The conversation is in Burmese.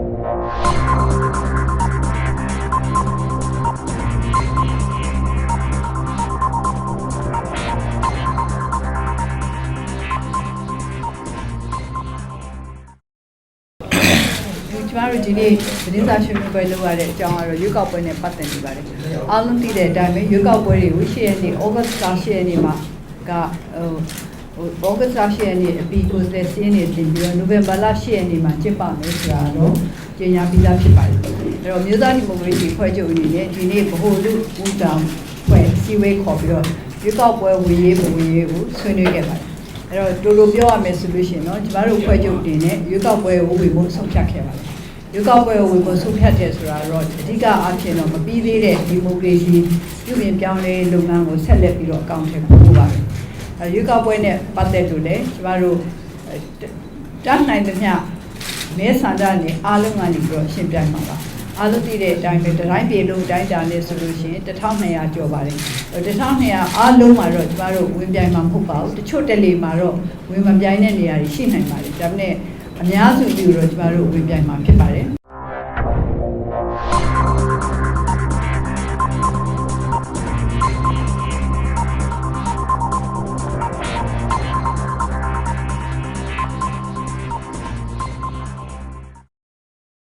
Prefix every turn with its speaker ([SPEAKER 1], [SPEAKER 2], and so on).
[SPEAKER 1] ကျမတို့ဒီနေ့သတင်းစာရှင်းလင်းပွဲလုပ်ရတဲ့အကြောင်းကတော့ရွေးကောက်ပွဲနဲ့ပတ်သက်နေပါတယ်။အားလုံးသိတဲ့အတိုင်းပဲရွေးကောက်ပွဲတွေကို10ရက်နေ့ဩဂတ်စ်လ10ရက်နေ့မှာကဟို ဟိုဩဂတ်စ်လ10ရက်နေ့အပြီးကိုယ်စားလှယ်စင်းနေတင်ပြီးတော့နိုဝင်ဘာလ10ရက်နေ့မှာကျင်းပမယ်ဆိုတာတော့ကြေညာပြီးသားဖြစ်ပါတယ်။အဲ့တော့မြို့သားဒီမိုကရေစီဖွဲ့ချုပ်အနေနဲ့ဒီနေ့ဗဟိုလူဦးတောင်ဖွဲ့စီဝေးခေါ်ပြီးတော့ရွေးကောက်ပွဲဝင်ရေးဝင်ရေးကိုဆွေးနွေးခဲ့ပါတယ်။အဲ့တော့တူတူပြောရမယ်ဆိုလို့ရှိရင်တော့ကျမတို့ဖွဲ့ချုပ်တင်နဲ့ရွေးကောက်ပွဲကိုဝင်ဖို့ဆုံးဖြတ်ခဲ့ပါတယ်။ရွေးကောက်ပွဲကိုဝင်ဖို့ဆုံးဖြတ်တယ်ဆိုတာတော့အဓိကအားဖြင့်တော့မပြီးသေးတဲ့ဒီမိုကရေစီပြုပြင်ပြောင်းလဲရေးလုပ်ငန်းကိုဆက်လက်ပြီးတော့အကောင့်ထဲပို့ပါမယ်။အဲ ရွေးကောက်ပွဲနဲ့ပတ်သက်လို့လည်းကျမတို့အဲတတ်နိုင်သမျှမဲဆန္ဒနဲ့အားလုံးကနေပြီးတော့ရှင်းပြမှာပါ။အားလုံးသိတဲ့အတိုင်းပဲတတိုင်းပြည်လုံးတိုင်းတာနဲ့ဆိုလို့ရှိရင်1200ကျော်ပါတယ်။အဲ1200အားလုံးမှာတော့ကျမတို့ဝင်ပြိုင်မှာမဟုတ်ပါဘူး။တချို့တက်လေမှာတော့ဝင်မပြိုင်တဲ့နေရာတွေရှိနိုင်ပါတယ်။ဒါပေမဲ့အများစုယူတော့ကျမတို့ဝင်ပြိုင်မှာဖြစ်ပါတယ်